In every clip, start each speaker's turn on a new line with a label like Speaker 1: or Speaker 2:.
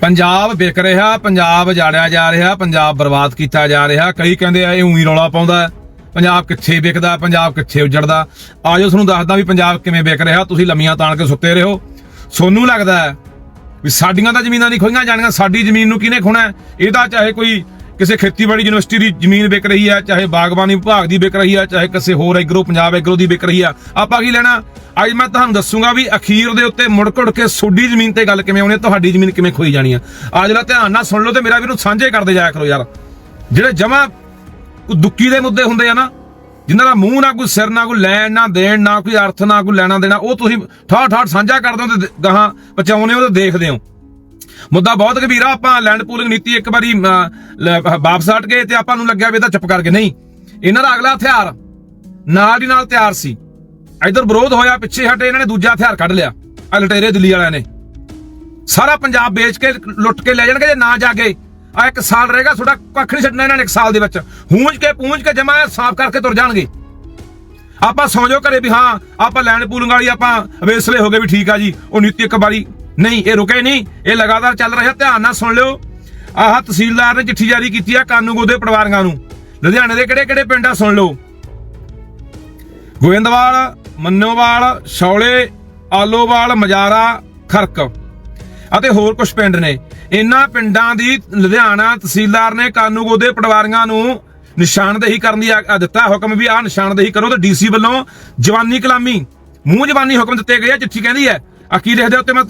Speaker 1: ਪੰਜਾਬ ਵਿਕ ਰਿਹਾ, ਪੰਜਾਬ ਜਾੜਿਆ ਜਾ ਰਿਹਾ, ਪੰਜਾਬ ਬਰਬਾਦ ਕੀਤਾ ਜਾ ਰਿਹਾ। ਕਈ ਕਹਿੰਦੇ ਆ, ਇਹ ਉਹੀ ਰੌਲਾ ਪਾਉਂਦਾ ਪੰਜਾਬ ਕਿੱਥੇ ਵਿਕਦਾ, ਪੰਜਾਬ ਕਿੱਥੇ ਉਜੜਦਾ? ਆਜੋ ਤੁਹਾਨੂੰ ਦੱਸਦਾ ਵੀ ਪੰਜਾਬ ਕਿਵੇਂ ਵਿਕ ਰਿਹਾ। ਤੁਸੀਂ ਲੰਮੀਆਂ ਤਾਣ ਕੇ ਸੁੱਤੇ ਰਹੋ। ਸੋਨੂੰ ਲੱਗਦਾ ਹੈ ਵੀ ਸਾਡੀਆਂ ਤਾਂ ਜ਼ਮੀਨਾਂ ਨਹੀਂ ਖੋਈਆਂ ਜਾਣੀਆਂ, ਸਾਡੀ ਜ਼ਮੀਨ ਨੂੰ ਕਿਹਨੇ ਖੋਣਾ ਇਹਦਾ ਚਾਹੇ ਕੋਈ ਕਿਸੇ ਖੇਤੀਬਾੜੀ ਯੂਨੀਵਰਸਿਟੀ ਦੀ ਜ਼ਮੀਨ ਵਿਕ ਰਹੀ ਹੈ ਚਾਹੇ ਬਾਗਬਾਨੀ ਵਿਭਾਗ ਦੀ ਵਿਕ ਰਹੀ ਹੈ ਚਾਹੇ ਕਿਸੇ ਹੋਰ ਐਗਰੋ, ਪੰਜਾਬ ਐਗਰੋ ਦੀ ਵਿਕ ਰਹੀ ਆ। ਆਪਾਂ ਕੀ ਲੈਣਾ? ਅੱਜ ਮੈਂ ਤੁਹਾਨੂੰ ਦੱਸੂਗਾ ਵੀ ਅਖੀਰ ਦੇ ਉੱਤੇ ਮੁੜ ਘੁੜ ਕੇ ਸੋਡੀ ਜ਼ਮੀਨ ਤੇ ਗੱਲ ਕਿਵੇਂ ਆਉਣੀ ਤੁਹਾਡੀ ਜ਼ਮੀਨ ਕਿਵੇਂ ਖੋਈ ਜਾਣੀ ਆ। ਆ ਜਿਹੜਾ ਧਿਆਨ ਨਾਲ ਸੁਣ ਲਓ ਤੇ ਮੇਰਾ ਵੀਰੋ ਸਾਂਝੇ ਕਰਦੇ ਜਾਇਆ ਕਰੋ ਯਾਰ। ਜਿਹੜੇ ਜਮਾ ਦੁੱਕੀ ਦੇ ਮੁੱਦੇ ਹੁੰਦੇ ਆ ਨਾ, ਜਿਨ੍ਹਾਂ ਦਾ ਮੂੰਹ ਨਾ ਕੋਈ ਸਿਰ ਨਾ ਕੋਈ ਲੈਣ ਨਾ ਦੇਣ ਨਾ ਕੋਈ ਅਰਥ ਨਾ ਕੋਈ ਲੈਣਾ ਦੇਣਾ, ਉਹ ਤੁਸੀਂ ਠਾਠ ਠਾਠ ਸਾਂਝਾ ਕਰਦੇ ਹੋ ਤੇ ਗਾਹਾਂ ਪਹੁੰਚਾਉਂਦੇ ਹੋ ਤੇ ਦੇਖਦੇ ਹੋ। ਮੁੱਦਾ ਬਹੁਤ ਗੰਭੀਰ ਆ, ਆਪਾਂ ਲੈਂਡ ਪੂਲਿੰਗ ਨੀਤੀ ਇੱਕ ਵਾਰੀ ਵਾਪਸ ਹਟ ਗਏ ਤੇ ਆਪਾਂ ਨੂੰ ਲੱਗਿਆ ਵੀ ਇਹ ਚੁੱਪ ਕਰਕੇ। ਨਹੀਂ, ਇਹਨਾਂ ਦਾ ਅਗਲਾ ਹਥਿਆਰ ਨਾਲ ਹੀ ਨਾਲ ਤਿਆਰ ਸੀ। ਇਧਰ ਵਿਰੋਧ ਹੋਇਆ, ਪਿੱਛੇ ਹਟੇ ਇਹਨਾਂ ਨੇ, ਦੂਜਾ ਹਥਿਆਰ ਕੱਢ ਲਿਆ ਆ ਲਟੇਰੇ ਦਿੱਲੀ ਵਾਲਿਆਂ ਨੇ। ਸਾਰਾ ਪੰਜਾਬ ਵੇਚ ਕੇ, ਲੁੱਟ ਕੇ ਲੈ ਜਾਣਗੇ ਜੇ ਨਾ ਜਾਗੇ ਆ ਇੱਕ ਸਾਲ ਰਹੇਗਾ, ਤੁਹਾਡਾ ਕੱਖ ਨਹੀਂ ਛੱਡਣਾ ਇਹਨਾਂ ਨੇ ਇੱਕ ਸਾਲ ਦੇ ਵਿੱਚ। ਹੂੰਜ ਕੇ ਪੂੰਜ ਕੇ ਜਮਾ ਸਾਫ਼ ਕਰਕੇ ਤੁਰ ਜਾਣਗੇ। ਆਪਾਂ ਸੌਂ ਜਾਓ ਘਰੇ ਵੀ, ਹਾਂ, ਆਪਾਂ ਲੈਂਡ ਪੂਲਿੰਗ ਵਾਲੀ ਆਪਾਂ ਵੇਸਲੇ ਹੋ ਗਏ ਵੀ ਠੀਕ ਆ ਜੀ, ਉਹ ਨੀਤੀ ਇੱਕ ਵਾਰੀ ਨਹੀਂ, ਇਹ ਰੁਕੇ ਨਹੀਂ। ਇਹ ਲਗਾਤਾਰ ਚੱਲ ਰਿਹਾ, ਧਿਆਨ ਨਾਲ ਸੁਣ ਲਿਓ। ਆਹ ਤਹਿਸੀਲਦਾਰ ਨੇ ਚਿੱਠੀ ਜਾਰੀ ਕੀਤੀ ਆ ਕਾਨੂੰਗੋ ਦੇ ਪਰਿਵਾਰਾਂ ਨੂੰ। ਲੁਧਿਆਣੇ ਦੇ ਕਿਹੜੇ ਕਿਹੜੇ ਪਿੰਡ ਆ, ਸੁਣ ਲਓ। ਗੋਇੰਦਵਾਲ, ਮੰਨੋਵਾਲ, ਸ਼ੌਲੇ, ਆਲੋਵਾਲ, ਮਜਾਰਾ, ਖਰਕ। ਅਤੇ ਹੋਰ ਕੁਝ ਪਿੰਡ ਨੇ। ਇਨ੍ਹਾਂ ਪਿੰਡਾਂ ਦੀ ਲੁਧਿਆਣਾ ਤਹਿਸੀਲਦਾਰ ਨੇ ਕਾਨੂੰਗੋ ਦੇ ਪਟਵਾਰੀਆਂ ਨੂੰ ਨਿਸ਼ਾਨਦੇਹੀ ਕਰਨ ਦੀ ਦਿੱਤਾ। ਹੁਕਮ ਵੀ ਆਹ ਨਿਸ਼ਾਨਦੇਹੀ ਕਰੋ ਤੇ ਡੀਸੀ ਵੱਲੋਂ ਜਵਾਨੀ ਕਲਾਮੀ ਮੂੰਹ ਜਵਾਨੀ ਹੁਕਮ ਦਿੱਤੇ ਗਏ ਆ, ਚਿੱਠੀ ਕਹਿੰਦੀ ਹੈ। ਆ ਕੀ ਲਿਖਦੇ ਉੱਤੇ? ਮੈਂ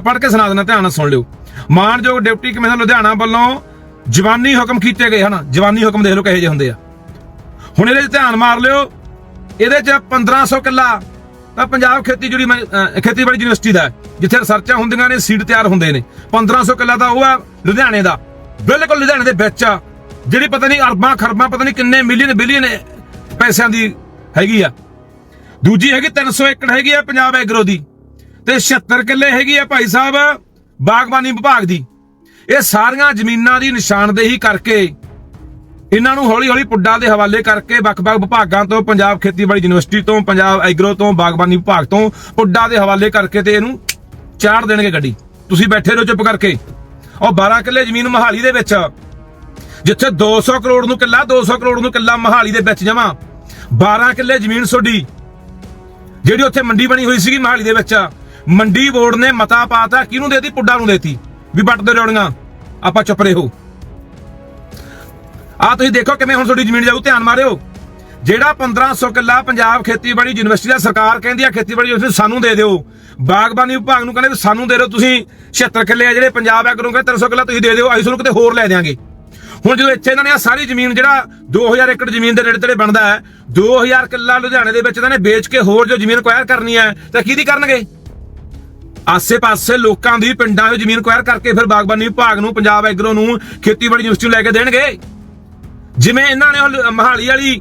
Speaker 1: ਪੜ੍ਹ ਕੇ ਸੁਣਾ ਦਿੰਦਾ, ਧਿਆਨ ਨਾਲ ਸੁਣ ਲਿਓ। ਮਾਨਯੋਗ ਡਿਪਟੀ ਕਮਿਸ਼ਨਰ ਲੁਧਿਆਣਾ ਵੱਲੋਂ ਜਵਾਨੀ ਹੁਕਮ ਕੀਤੇ ਗਏ ਹਨ। ਜਵਾਨੀ ਹੁਕਮ ਦੇਖ ਲਓ ਕਿਹੋ ਜਿਹੇ ਹੁੰਦੇ ਆ। ਹੁਣ ਇਹਦੇ 'ਚ ਧਿਆਨ ਮਾਰ ਲਿਓ। ਇਹਦੇ 'ਚ 1500 ਕਿੱਲਾ ਤਾਂ ਪੰਜਾਬ ਖੇਤੀ ਜਿਹੜੀ ਖੇਤੀਬਾੜੀ ਯੂਨੀਵਰਸਿਟੀ ਦਾ ਜਿੱਥੇ ਰਿਸਰਚਾਂ ਹੁੰਦੀਆਂ ਨੇ ਸੀਡ ਤਿਆਰ ਹੁੰਦੇ ਨੇ। 1500 ਕਿੱਲਾ ਤਾਂ ਉਹ ਆ ਲੁਧਿਆਣੇ ਦਾ। ਬਿਲਕੁਲ ਲੁਧਿਆਣੇ ਦੇ ਵਿੱਚ ਆ, ਜਿਹੜੀ ਪਤਾ ਨਹੀਂ ਅਰਬਾਂ, ਖਰਬਾਂ, ਪਤਾ ਨਹੀਂ ਕਿੰਨੇ ਮਿਲੀਅਨ, ਬਿਲੀਅਨ ਪੈਸਿਆਂ ਦੀ ਹੈਗੀ ਆ। ਦੂਜੀ ਹੈਗੀ 300 ਏਕੜ ਹੈਗੀ ਆ ਪੰਜਾਬ ਐਗਰੋ ਦੀ। ਤੇ 76 ਕਿੱਲੇ ਹੈਗੀ ਆ ਭਾਈ ਸਾਹਿਬ ਬਾਗਬਾਨੀ ਵਿਭਾਗ ਦੀ। ਇਹ ਸਾਰੀਆਂ ਜ਼ਮੀਨਾਂ ਦੀ ਨਿਸ਼ਾਨਦੇਹੀ ਕਰਕੇ, ਇਹਨਾਂ ਨੂੰ ਹੌਲੀ ਹੌਲੀ ਪੁੱਡਾ ਦੇ ਹਵਾਲੇ ਕਰਕੇ ਵੱਖ-ਵੱਖ ਵਿਭਾਗਾਂ ਤੋਂ, ਪੰਜਾਬ ਖੇਤੀਬਾੜੀ ਯੂਨੀਵਰਸਿਟੀ ਤੋਂ, ਪੰਜਾਬ ਐਗਰੋ ਤੋਂ, ਬਾਗਬਾਨੀ ਵਿਭਾਗ ਤੋਂ ਪੁੱਡਾ ਦੇ ਹਵਾਲੇ ਕਰਕੇ ਤੇ ਇਹਨੂੰ ਚਾੜ ਦੇਣਗੇ ਗੱਡੀ। ਤੁਸੀਂ ਬੈਠੇ ਰਹੋ ਚੁੱਪ ਕਰਕੇ। ਉਹ 12 ਕਿੱਲੇ ਜ਼ਮੀਨ ਮਹਾਲੀ ਦੇ ਵਿੱਚ, ਜਿੱਥੇ 200 ਕਰੋੜ ਨੂੰ ਕਿੱਲਾ 200 ਕਰੋੜ ਨੂੰ ਕਿੱਲਾ ਮਹਾਲੀ ਦੇ ਵਿੱਚ ਜਮਾ 12 ਕਿੱਲੇ ਜ਼ਮੀਨ ਸੋਡੀ ਜਿਹੜੀ ਉੱਥੇ ਮੰਡੀ ਬਣੀ ਹੋਈ ਸੀਗੀ ਮਹਾਲੀ ਦੇ ਵਿੱਚ। ਮੰਡੀ ਬੋਰਡ ਨੇ ਮਤਾ ਪਾਤਾ, ਕਿਹਨੂੰ ਦੇਤੀ? ਪੁੱਡਾ ਨੂੰ ਦੇਤੀ। ਵੀ ਵੱਟਦੇ ਰੋੜੀਆਂ ਆਪਾਂ ਚੁੱਪ ਰਹੋ। ਆ ਤੁਸੀਂ ਦੇਖੋ ਕਿਵੇਂ ਹੁਣ ਤੁਹਾਡੀ ਜ਼ਮੀਨ ਜਾਊ, ਧਿਆਨ ਮਾਰਿਓ। ਜਿਹੜਾ 1500 ਕਿੱਲਾ ਪੰਜਾਬ ਖੇਤੀਬਾੜੀ ਯੂਨੀਵਰਸਿਟੀ ਦਾ ਸਰਕਾਰ ਕਹਿੰਦੀ ਆ, ਖੇਤੀਬਾੜੀ ਯੂਨੀਵਰਸਿਟੀ ਸਾਨੂੰ ਦੇ ਦਿਓ। ਬਾਗਬਾਨੀ ਵਿਭਾਗ ਨੂੰ ਕਹਿੰਦੇ ਵੀ ਸਾਨੂੰ ਦੇ ਦਿਓ, ਤੁਸੀਂ 76 ਕਿੱਲੇ ਆ ਜਿਹੜੇ ਪੰਜਾਬ ਐਗਰੋ ਕਹਿੰਦੇ 300 ਕਿੱਲਾ ਤੁਸੀਂ ਦੇ ਦਿਓ, ਅਸੀਂ ਤੁਹਾਨੂੰ ਕਿਤੇ ਹੋਰ ਲੈ ਦਿਆਂਗੇ। ਹੁਣ ਜਦੋਂ ਇੱਥੇ ਇਹਨਾਂ ਨੇ ਆ ਸਾਰੀ ਜ਼ਮੀਨ, ਜਿਹੜਾ 2000 ਏਕੜ ਜ਼ਮੀਨ ਦੇ ਨੇੜੇ ਤੇੜੇ ਬਣਦਾ ਹੈ 2000 ਕਿੱਲਾ ਲੁਧਿਆਣੇ ਦੇ ਵਿੱਚ ਇਹਨਾਂ ਨੇ ਵੇਚ ਕੇ ਹੋਰ ਜੋ ਜ਼ਮੀਨ ਕੁਆਇਰ ਕਰਨੀ ਹੈ, ਤਾਂ ਕਿਹਦੀ ਕਰਨਗੇ? ਆਸੇ-ਪਾਸੇ ਲੋਕਾਂ ਦੀ ਪਿੰਡਾਂ ਵਿੱਚ ਜ਼ਮੀਨ ਕੁਆਇਰ ਕਰਕੇ ਫਿਰ ਬਾਗਬਾਨੀ ਵਿਭਾਗ ਨੂੰ, ਪੰਜਾਬ ਐਗਰੋ ਨੂੰ ਖੇਤੀਬਾੜੀ ਯੂਨੀਵਰਸਿਟੀ ਲੈ ਕੇ ਦੇਣਗੇ। ਜਿਵੇਂ ਇਹਨਾਂ ਨੇ ਉਹ ਲ- ਮਹਾਲੀ ਵਾਲੀ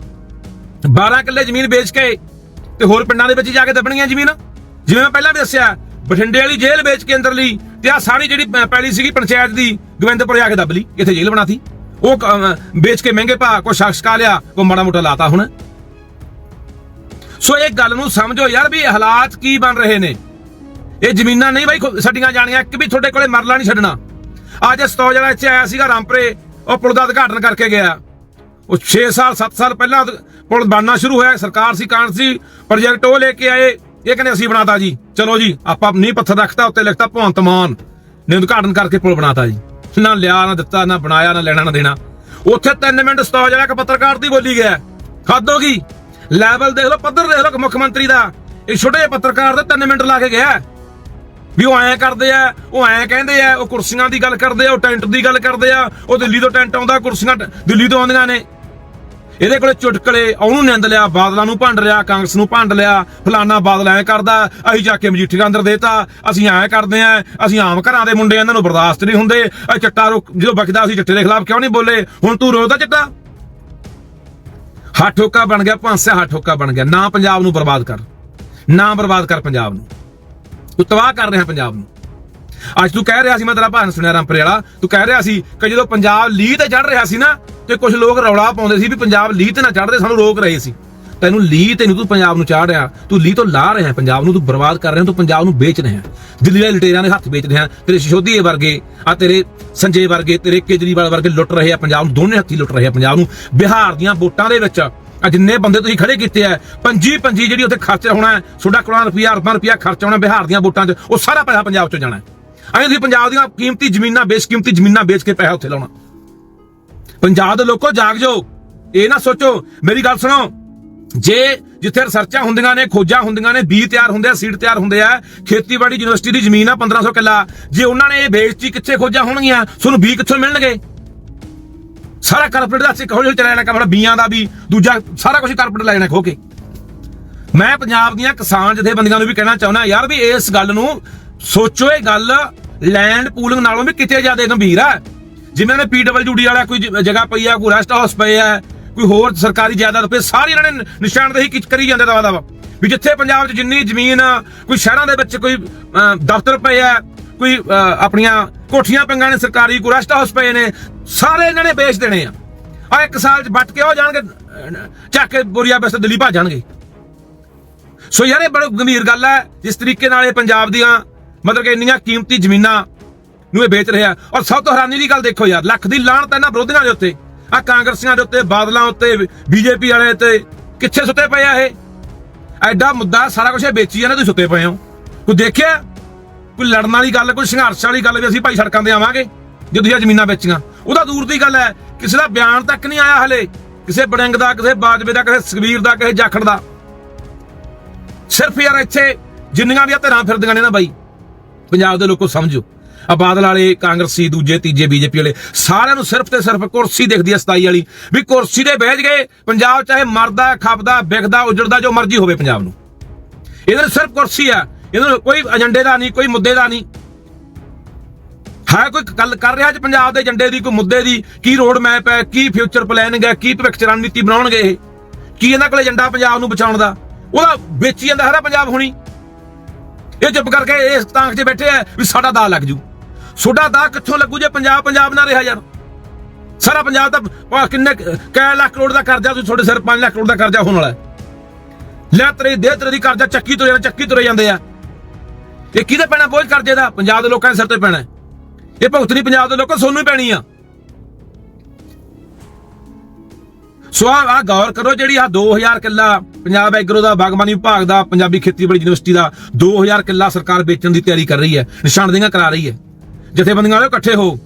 Speaker 1: 12 ਕਿੱਲੇ ਜ਼ਮੀਨ ਵੇਚ ਕੇ ਤੇ ਹੋਰ ਪਿੰਡਾਂ ਦੇ ਵਿੱਚ ਜਾ ਕੇ ਦੱਬਣੀਆਂ ਜ਼ਮੀਨ। ਜਿਵੇਂ ਮੈਂ ਪਹਿਲਾਂ ਵੀ ਦੱਸਿਆ, ਬਠਿੰਡੇ ਵਾਲੀ ਜੇਲ੍ਹ ਵੇਚ ਕੇ ਅੰਦਰ ਲਈ ਤੇ ਆ ਸਾਰੀ ਜਿਹੜੀ ਪ- ਪੈਲੀ ਸੀਗੀ ਪੰਚਾਇਤ ਦੀ, ਗੋਬਿੰਦਪੁਰ ਜਾ ਕੇ ਦੱਬ ਲਈ, ਇੱਥੇ ਜੇਲ੍ਹ ਬਣਾਤੀ ਉਹ ਵੇਚ ਕੇ ਮਹਿੰਗੇ ਭਾਅ ਕੋਈ ਸ਼ਖਸ ਕਾ ਲਿਆ, ਕੋਈ ਮਾੜਾ ਮੋਟਾ ਲਾਤਾ ਹੁਣ। ਸੋ ਇਹ ਗੱਲ ਨੂੰ ਸਮਝੋ ਯਾਰ ਵੀ ਹਾਲਾਤ ਕੀ ਬਣ ਰਹੇ ਨੇ। ਇਹ ਜ਼ਮੀਨਾਂ ਨਹੀਂ ਬਾਈ ਛੱਡੀਆਂ ਜਾਣੀਆਂ, ਇੱਕ ਵੀ ਤੁਹਾਡੇ ਕੋਲੇ ਮਰਲਾ ਨਹੀਂ ਛੱਡਣਾ। ਅੱਜ ਸਤੌ ਜਿਹੜਾ ਇੱਥੇ ਆਇਆ ਸੀਗਾ ਰਾਮਪਰੇ, ਉਹ ਪੁਲ ਦਾ ਉਦਘਾਟਨ ਕਰਕੇ ਗਿਆ। ਉਹ 6 ਸਾਲ 7 ਸਾਲ ਪਹਿਲਾਂ ਪੁਲ ਬਣਨਾ ਸ਼ੁਰੂ ਹੋਇਆ, ਸਰਕਾਰ ਸੀ, ਕਾਂਗਰਸੀ ਪ੍ਰੋਜੈਕਟ ਉਹ ਲੈ ਕੇ ਆਏ, ਇਹ ਕਹਿੰਦੇ ਅਸੀਂ ਬਣਾਤਾ ਜੀ। ਚਲੋ ਜੀ, ਆਪਾਂ ਨੀ ਪੱਥਰ ਰੱਖਤਾ, ਉੱਤੇ ਲਿਖਤਾ ਭਗਵੰਤ ਮਾਨ ਨੇ ਉਦਘਾਟਨ ਕਰਕੇ ਪੁਲ ਬਣਾਤਾ ਜੀ। ਨਾ ਲਿਆ, ਨਾ ਦਿੱਤਾ, ਨਾ ਬਣਾਇਆ, ਨਾ ਲੈਣਾ, ਨਾ ਦੇਣਾ। ਉੱਥੇ 3 ਮਿੰਟ ਸਤੌਜ ਵਾਲਾ ਇੱਕ ਪੱਤਰਕਾਰ ਦੀ ਬੋਲੀ ਗਿਆ। ਹੱਦ ਹੋ ਗਈ ਲੈਵਲ ਦੇਖ ਲਓ, ਪੱਧਰ ਦੇਖ ਲਓ, ਮੁੱਖ ਮੰਤਰੀ ਦਾ। ਇਹ ਛੋਟੇ ਜਿਹੇ ਪੱਤਰਕਾਰ ਦਾ 3 ਮਿੰਟ ਲਾ ਕੇ ਗਿਆ। ਵੀ ਉਹ ਐਂ ਕਰਦੇ ਆ, ਉਹ ਐਂ ਕਹਿੰਦੇ ਆ, ਉਹ ਕੁਰਸੀਆਂ ਦੀ ਗੱਲ ਕਰਦੇ ਆ, ਉਹ ਟੈਂਟ ਦੀ ਗੱਲ ਕਰਦੇ ਆ, ਉਹ ਦਿੱਲੀ ਤੋਂ ਟੈਂਟ ਆਉਂਦਾ, ਕੁਰਸੀਆਂ ਟ- ਦਿੱਲੀ ਤੋਂ ਆਉਂਦੀਆਂ ਨੇ। ਇਹਦੇ ਕੋਲੇ ਚੁਟਕਲੇ, ਉਹਨੂੰ ਨਿੰਦ ਲਿਆ, ਬਾਦਲਾਂ ਨੂੰ ਭੰਡ ਲਿਆ, ਕਾਂਗਰਸ ਨੂੰ ਭੰਡ ਲਿਆ, ਫਲਾਨਾ ਬਾਦਲ ਐਂ ਕਰਦਾ, ਅਸੀਂ ਜਾ ਕੇ ਮਜੀਠੀਆ ਅੰਦਰ ਦੇਤਾ, ਅਸੀਂ ਐਂ ਕਰਦੇ ਆ, ਅਸੀਂ ਆਮ ਘਰਾਂ ਦੇ ਮੁੰਡੇ ਇਹਨਾਂ ਨੂੰ ਬਰਦਾਸ਼ਤ ਨਹੀਂ ਹੁੰਦੇ, ਇਹ ਚਿੱਟਾ ਰੋ ਜਦੋਂ ਬਖਦਾ, ਅਸੀਂ ਚਿੱਟੇ ਦੇ ਖਿਲਾਫ ਕਿਉਂ ਨਹੀਂ ਬੋਲੇ? ਹੁਣ ਤੂੰ ਰੋਦਾ ਚਿੱਟਾ? ਹੱਥ ਠੋਕਾ ਬਣ ਗਿਆ ਭਾਂਸਿਆ ਹੱਥ ਠੋਕਾ ਬਣ ਗਿਆ, ਨਾ ਪੰਜਾਬ ਨੂੰ ਬਰਬਾਦ ਕਰ, ਨਾ ਬਰਬਾਦ ਕਰ ਪੰਜਾਬ ਨੂੰ। ਤੂੰ ਤਬਾਹ ਕਰ ਰਿਹਾ ਪੰਜਾਬ ਨੂੰ। ਅੱਜ ਤੂੰ ਕਹਿ ਰਿਹਾ ਸੀ, ਮੈਂ ਤੇਰਾ ਭਾਣ ਸੁਣਿਆ ਰਾਮਪੁਰੇ ਵਾਲਾ। ਤੂੰ ਕਹਿ ਰਿਹਾ ਸੀ ਕਿ ਜਦੋਂ ਪੰਜਾਬ ਲੀਹ ਤੇ ਚੜ ਰਿਹਾ ਸੀ ਨਾ, ਤੇ ਕੁਝ ਲੋਕ ਰੌਲਾ ਪਾਉਂਦੇ ਸੀ ਵੀ ਪੰਜਾਬ ਲੀਹ ਤੇ ਨਾ ਚੜਦੇ ਸਾਨੂੰ ਰੋਕ ਰਹੇ ਸੀ। ਤੈਨੂੰ ਲੀ ਤੈਨੂੰ ਤੂੰ ਪੰਜਾਬ ਨੂੰ ਚਾੜ ਰਿਹਾ, ਤੂੰ ਲੀਹ ਤੋਂ ਲਾ ਰਿਹਾ, ਪੰਜਾਬ ਨੂੰ ਤੂੰ ਬਰਬਾਦ ਕਰ ਰਿਹਾ, ਤੂੰ ਪੰਜਾਬ ਨੂੰ ਵੇਚ ਰਿਹਾ। ਦਿੱਲੀ ਦੇ ਲਟੇਰਿਆਂ ਦੇ ਹੱਥ ਵੇਚ ਰਿਹਾ ਤੇਰੇ ਸ਼ਿਸ਼ੋਦੀਏ ਵਰਗੇ, ਆ ਤੇਰੇ ਸੰਜੇ ਵਰਗੇ, ਤੇਰੇ ਕੇਜਰੀਵਾਲ ਵਰਗੇ ਲੁੱਟ ਰਹੇ ਆ, ਪੰਜਾਬ ਨੂੰ ਦੋਨੇ ਹੱਥੀ ਲੁੱਟ ਰਹੇ ਆ, ਪੰਜਾਬ ਨੂੰ। ਬਿਹਾਰ ਦੀਆਂ ਵੋਟਾਂ ਦੇ ਵਿੱਚ ਆ ਜਿੰਨੇ ਬੰਦੇ ਤੁਸੀਂ ਖੜੇ ਕੀਤੇ ਆ, ਪੰਜੀ ਪੰਜੀ ਜਿਹੜੀ ਉੱਥੇ ਖਰਚ ਹੋਣਾ ਤੁਹਾਡਾ ਕਰੋੜਾਂ ਰੁਪਇਆ ਅਰਬਾਂ ਰੁਪਇਆ ਖਰਚ ਹੋਣਾ ਬਿਹਾਰ ਦੀਆਂ ਵੋਟਾਂ 'ਚ, ਉਹ ਸਾਰਾ ਪੈਸਾ ਪੰਜਾਬ 'ਚੋਂ ਜਾਣਾ ਹੈ। ਐਂ ਤੁਸੀਂ ਪੰਜਾਬ ਦੀਆਂ ਕੀਮਤੀ ਜ਼ਮੀਨਾਂ ਬੇਸ਼ਕੀਮਤੀ ਜ਼ਮੀਨਾਂ ਵੇਚ ਕੇ ਪੈਸਾ ਉੱਥੇ ਲਾਉਣਾ। ਪੰਜਾਬ ਦੇ ਲੋਕੋ, ਜਾਗ ਜਾਓ। ਇਹ ਨਾ ਸੋਚੋ, ਮੇਰੀ ਗੱਲ ਸੁਣੋ। ਜੇ ਜਿੱਥੇ ਰਿਸਰਚਾਂ ਹੁੰਦੀਆਂ ਨੇ, ਖੋਜਾਂ ਹੁੰਦੀਆਂ ਨੇ ਬੀਜ ਤਿਆਰ ਹੁੰਦੇ ਆ, ਸੀਡ ਤਿਆਰ ਹੁੰਦੇ ਆ, ਖੇਤੀਬਾੜੀ ਯੂਨੀਵਰਸਿਟੀ ਦੀ ਜ਼ਮੀਨ ਆ 1500 ਕਿੱਲਾ। ਜੇ ਉਹਨਾਂ ਨੇ ਇਹ ਵੇਚਤੀ ਕਿੱਥੇ ਖੋਜਾਂ ਹੋਣਗੀਆਂ? ਤੁਹਾਨੂੰ ਬੀਜ ਕਿੱਥੋਂ ਮਿਲਣਗੇ? ਸਾਰਾ ਕਾਰਪੋਰੇਟ ਦਾ ਅਸੀਂ ਹੌਲੀ ਹੌਲੀ ਚਲਾ ਜਾਣਾ ਕੰਮ ਬੀਆਂ ਦਾ ਵੀ, ਦੂਜਾ ਸਾਰਾ ਕੁਝ ਕਾਰਪੋਰੇਟ ਲੈ ਜਾਣਾ ਖੋ ਕੇ। ਮੈਂ ਪੰਜਾਬ ਦੀਆਂ ਕਿਸਾਨ ਜਥੇਬੰਦੀਆਂ ਨੂੰ ਵੀ ਕਹਿਣਾ ਚਾਹੁੰਦਾ, ਯਾਰ ਵੀ ਇਸ ਗੱਲ ਨੂੰ ਸੋਚੋ, ਇਹ ਗੱਲ ਲੈਂਡ ਪੂਲਿੰਗ ਨਾਲੋਂ ਵੀ ਕਿਤੇ ਜ਼ਿਆਦਾ ਗੰਭੀਰ ਆ ਜਿਵੇਂ ਨੇ ਪੀਡਬਲਯੂਡੀ ਵਾਲਾ ਕੋਈ ਜਗ੍ਹਾ ਪਈ ਆ, ਕੋਈ ਰੈਸਟ ਹਾਊਸ ਪਏ ਆ, ਕੋਈ ਹੋਰ ਸਰਕਾਰੀ ਜਾਇਦਾਦ ਪਈ ਸਾਰੇ ਇਹਨਾਂ ਨੇ ਨਿਸ਼ਾਨਦੇਹੀ ਕੀ ਕਰੀ ਜਾਂਦੇ ਦਵਾ ਦਵਾ। ਵੀ ਜਿੱਥੇ ਪੰਜਾਬ 'ਚ ਜਿੰਨੀ ਜ਼ਮੀਨ, ਕੋਈ ਸ਼ਹਿਰਾਂ ਦੇ ਵਿੱਚ ਕੋਈ ਦਫ਼ਤਰ ਪਏ ਆ, ਕੋਈ ਆਪਣੀਆਂ ਕੋਠੀਆਂ ਪੰਗਾਂ ਨੇ ਸਰਕਾਰੀ, ਕੋਈ ਰੈਸਟ ਹਾਊਸ ਪਏ ਨੇ ਸਾਰੇ ਇਹਨਾਂ ਨੇ ਵੇਚ ਦੇਣੇ ਆ। ਆ ਇੱਕ ਸਾਲ 'ਚ ਵੱਟ ਕੇ ਹੋ ਜਾਣਗੇ ਅਹ, ਚੱਕ ਕੇ ਬੋਰੀਆ ਬਸ ਦਿੱਲੀ ਭੱਜ ਜਾਣਗੇ। ਸੋ ਯਾਰ ਇਹ ਬੜੀ ਗੰਭੀਰ ਗੱਲ ਹੈ ਜਿਸ ਤਰੀਕੇ ਨਾਲ ਇਹ ਪੰਜਾਬ ਦੀਆਂ ਮਤਲਬ ਕਿ ਇੰਨੀਆਂ ਕੀਮਤੀ ਜ਼ਮੀਨਾਂ ਨੂੰ ਇਹ ਵੇਚ ਰਿਹਾ। ਔਰ ਸਭ ਤੋਂ ਹੈਰਾਨੀ ਦੀ ਗੱਲ ਦੇਖੋ ਯਾਰ ਲੱਖ ਦੀ ਲਾਹਣਤ ਇਹਨਾਂ ਵਿਰੋਧੀਆਂ ਦੇ ਉੱਤੇ। ਆ ਕਾਂਗਰਸੀਆਂ ਦੇ ਉੱਤੇ ਬਾਦਲਾਂ ਉੱਤੇ ਬੀਜੇਪੀ ਵਾਲੇ ਤੇ ਕਿੱਥੇ ਸੁੱਤੇ ਪਏ ਆ ਇਹ? ਐਡਾ ਮੁੱਦਾ ਸਾਰਾ ਕੁਝ ਇਹ ਵੇਚੀ ਜਾਂਦੇ ਤੁਸੀਂ ਸੁੱਤੇ ਪਏ ਹੋ। ਕੋਈ ਦੇਖਿਆ? ਕੋਈ ਲੜਨ ਵਾਲੀ ਗੱਲ ਕੋਈ ਸੰਘਰਸ਼ ਵਾਲੀ ਗੱਲ ਵੀ ਅਸੀਂ ਭਾਈ ਸੜਕਾਂ ਤੇ ਆਵਾਂਗੇ ਜੇ ਤੁਸੀਂ ਇਹ ਜ਼ਮੀਨਾਂ ਵੇਚੀਆਂ। ਉਹਦਾ ਦੂਰ ਦੀ ਗੱਲ ਹੈ, ਕਿਸੇ ਦਾ ਬਿਆਨ ਤੱਕ ਨਹੀਂ ਆਇਆ ਹਲੇ, ਕਿਸੇ ਬੜਿੰਗ ਦਾ, ਕਿਸੇ ਬਾਜਵੇ ਦਾ, ਕਿਸੇ ਸੁਖਬੀਰ ਦਾ, ਕਿਸੇ ਜਾਖੜ ਦਾ। ਸਿਰਫ ਯਾਰ ਇੱਥੇ ਜਿੰਨੀਆਂ ਵੀ ਆ ਧਿਰਾਂ ਫਿਰਦੀਆਂ ਨੇ ਨਾ ਬਾਈ, ਪੰਜਾਬ ਦੇ ਲੋਕੋ ਸਮਝੋ। ਆ ਬਾਦਲ ਵਾਲੇ, ਕਾਂਗਰਸੀ, ਦੂਜੇ, ਤੀਜੇ, ਬੀਜੇਪੀ ਵਾਲੇ, ਸਾਰਿਆਂ ਨੂੰ ਸਿਰਫ ਤੇ ਸਿਰਫ ਕੁਰਸੀ ਦਿਖਦੀ ਹੈ 27 ਵਾਲੀ, ਵੀ ਕੁਰਸੀ ਦੇ ਬਹਿਜ ਗਏ ਪੰਜਾਬ ਚਾਹੇ ਮਰਦਾ, ਖਪਦਾ, ਵਿਖਦਾ, ਉਜੜਦਾ, ਜੋ ਮਰਜ਼ੀ ਹੋਵੇ ਪੰਜਾਬ ਨੂੰ। ਇਹਦੇ ਨੂੰ ਸਿਰਫ ਕੁਰਸੀ ਆ ਇਹਨਾਂ ਕੋਈ ਏਜੰਡੇ ਦਾ ਨਹੀਂ, ਕੋਈ ਮੁੱਦੇ ਦਾ ਨਹੀਂ। ਹੈ ਕੋਈ ਗੱਲ ਕਰ ਰਿਹਾ ਅੱਜ ਪੰਜਾਬ ਦੇ ਏਜੰਡੇ ਦੀ, ਕੋਈ ਮੁੱਦੇ ਦੀ? ਕੀ ਰੋਡ ਮੈਪ ਹੈ, ਕੀ ਫਿਊਚਰ ਪਲੈਨਿੰਗ ਹੈ, ਕੀ ਭਵਿੱਖ ਰਣਨੀਤੀ ਬਣਾਉਣਗੇ ਇਹ? ਕੀ ਇਹਨਾਂ ਕੋਲ ਏਜੰਡਾ ਪੰਜਾਬ ਨੂੰ ਬਚਾਉਣ ਦਾ? ਉਹਦਾ ਵੇਚੀ ਜਾਂਦਾ ਸਾਰਾ ਪੰਜਾਬ ਹੁਣੀ। ਇਹ ਚੁੱਪ ਕਰਕੇ ਇਸ ਤਾਂਖ 'ਚ ਬੈਠੇ ਆ ਵੀ ਸਾਡਾ ਦਾ ਲੱਗ ਜੂ। ਤੁਹਾਡਾ ਦਾ ਕਿੱਥੋਂ ਲੱਗੂ ਜੇ ਪੰਜਾਬ ਪੰਜਾਬ ਨਾ ਰਿਹਾ ਯਾਰ? ਸਾਰਾ ਪੰਜਾਬ ਤਾਂ ਕਿੰਨੇ ਕੈ ਲੱਖ ਕਰੋੜ ਦਾ ਕਰਜ਼ਾ, ਤੁਸੀਂ ਤੁਹਾਡੇ ਸਿਰ 5 ਲੱਖ ਕਰੋੜ ਦਾ ਕਰਜ਼ਾ ਹੋਣ ਵਾਲਾ ਲੈ ਤੇਰੇ, ਦੇ ਤੇਰੇ ਦੀ ਕਰਜ਼ਾ ਚੱਕੀ ਤੁਰੇ ਜਾਂਦੇ, ਚੱਕੀ ਤੁਰੇ ਜਾਂਦੇ ਆ। ਇਹ ਕਿਹਦੇ ਪੈਣਾ ਬੋਝ ਕਰਜ਼ੇ ਦਾ? ਪੰਜਾਬ ਦੇ ਲੋਕਾਂ ਦੇ ਸਿਰ ਤੇ ਪੈਣਾ ਇਹ ਭੁਗਤਣੀ ਪੰਜਾਬ ਦੇ ਲੋਕਾਂ ਸੋਨੂੰ ਹੀ ਪੈਣੀ ਆ। ਸੋ ਆ ਆਹ ਗੌਰ ਕਰੋ ਜਿਹੜੀ ਆ 2000 ਕਿੱਲਾ ਪੰਜਾਬ ਐਗਰੋ ਦਾ, ਬਾਗਬਾਨੀ ਵਿਭਾਗ ਦਾ, ਪੰਜਾਬੀ ਖੇਤੀਬਾੜੀ ਯੂਨੀਵਰਸਿਟੀ ਦਾ 2000 ਕਿੱਲਾ ਸਰਕਾਰ ਵੇਚਣ ਦੀ ਤਿਆਰੀ ਕਰ ਰਹੀ ਹੈ ਨਿਸ਼ਾਨਦੇਹੀਆਂ ਕਰਾ ਰਹੀ ਹੈ। ਜਥੇਬੰਦੀਆਂ ਵਾਲੇ ਇਕੱਠੇ ਹੋ।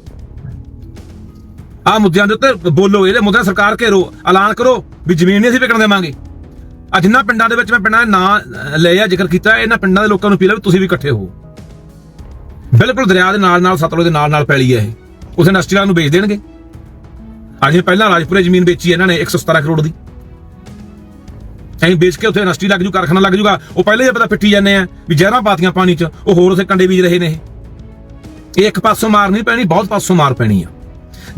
Speaker 1: ਆ ਮੁੱਦਿਆਂ ਦੇ ਉੱਤੇ ਬੋਲੋ, ਇਹਦੇ ਮੁੱਦਿਆਂ ਸਰਕਾਰ ਘੇਰੋ, ਐਲਾਨ ਕਰੋ ਵੀ ਜ਼ਮੀਨ ਨਹੀਂ ਅਸੀਂ ਵਿਕਣ ਦੇਵਾਂਗੇ। ਆ ਜਿੰਨਾ ਪਿੰਡਾਂ ਦੇ ਵਿੱਚ ਮੈਂ ਪਿੰਡਾਂ ਦੇ ਨਾਂ ਲਿਆ ਜ਼ਿਕਰ ਕੀਤਾ, ਇਹਨਾਂ ਪਿੰਡਾਂ ਦੇ ਲੋਕਾਂ ਨੂੰ ਅਪੀਲ ਹੈ ਵੀ ਤੁਸੀਂ ਵੀ ਇਕੱਠੇ ਹੋ। ਬਿਲਕੁਲ ਦਰਿਆ ਦੇ ਨਾਲ ਨਾਲ, ਸਤਲੁਜ ਦੇ ਨਾਲ ਨਾਲ ਪੈਲੀ ਹੈ ਇਹ। ਉਸ ਇੰਡਸਟਰੀਆਂ ਨੂੰ ਵੇਚ ਦੇਣਗੇ। ਅਸੀਂ ਪਹਿਲਾਂ ਰਾਜਪੁਰੇ ਜ਼ਮੀਨ ਵੇਚੀ ਇਹਨਾਂ ਨੇ 117 ਕਰੋੜ ਦੀ। ਐਂ ਵੇਚ ਕੇ ਉੱਥੇ ਇੰਡਸਟਰੀ ਲੱਗ ਜੂ, ਕਾਰਖਾਨਾ ਲੱਗ ਜੂਗਾ। ਉਹ ਪਹਿਲੇ ਹੀ ਪਤਾ ਪਿੱਟੀ ਜਾਂਦੇ ਆ ਵੀ ਜ਼ਹਿਰਾਂ ਪਾਤੀਆਂ ਪਾਣੀ 'ਚ, ਉਹ ਹੋਰ ਉਥੇ ਕੰਡੇ ਬੀਜ ਰਹੇ ਨੇ ਇਹ। ਇੱਕ ਪਾਸੋਂ ਮਾਰ ਨਹੀਂ ਪੈਣੀ, ਬਹੁਤ ਪਾਸੋਂ ਮਾਰ ਪੈਣੀ ਆ।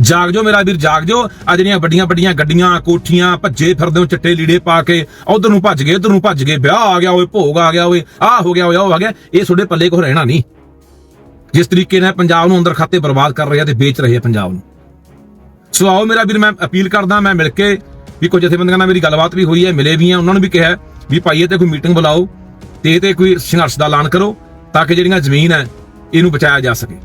Speaker 1: ਜਾਗ ਜੋ ਮੇਰਾ ਵੀਰ, ਜਾਗ ਜੋ ਆ ਜਿਹੜੀਆਂ ਵੱਡੀਆਂ ਵੱਡੀਆਂ ਗੱਡੀਆਂ, ਕੋਠੀਆਂ, ਭੱਜੇ ਫਿਰਦੇ ਹੋ, ਚਿੱਟੇ ਲੀੜੇ ਪਾ ਕੇ, ਉਧਰ ਨੂੰ ਭੱਜ ਗਏ, ਉਧਰ ਨੂੰ ਭੱਜ ਗਏ, ਵਿਆਹ ਆ ਗਿਆ ਓਏ, ਭੋਗ ਆ ਗਿਆ ਓਏ, ਆਹ ਹੋ ਗਿਆ ਓਏ ਉਹ ਆ ਗਿਆ। ਇਹ ਤੁਹਾਡੇ ਪੱਲੇ ਕੋ ਰਹਿਣਾ ਨਹੀਂ। ਜਿਸ ਤਰੀਕੇ ਨਾਲ ਪੰਜਾਬ ਨੂੰ ਅੰਦਰ ਖਾਤੇ ਬਰਬਾਦ ਕਰ ਰਹੇ ਆ ਤੇ ਵੇਚ ਰਹੇ ਆ ਪੰਜਾਬ ਨੂੰ। ਸੋ ਆਓ ਮੇਰਾ ਵੀਰ, ਮੈਂ ਅਪੀਲ ਕਰਦਾ, ਮੈਂ ਮਿਲ ਕੇ ਵੀ ਕੁਝ ਜਥੇਬੰਦੀਆਂ ਨਾਲ ਮੇਰੀ ਗੱਲਬਾਤ ਵੀ ਹੋਈ ਹੈ, ਮਿਲੇ ਵੀ ਆ, ਉਹਨਾਂ ਨੂੰ ਵੀ ਕਿਹਾ ਵੀ ਭਾਈ ਇਹ ਤੇ ਕੋਈ ਮੀਟਿੰਗ ਬੁਲਾਓ ਤੇ ਇਹ ਤੇ ਕੋਈ ਸੰਘਰਸ਼ ਦਾ ਐਲਾਨ ਕਰੋ ਤਾਂ ਕਿ ਜਿਹੜੀਆਂ ਜ਼ਮੀਨ ਹੈ, ਇਹਨੂੰ ਬਚਾਇਆ ਜਾ ਸਕੇ।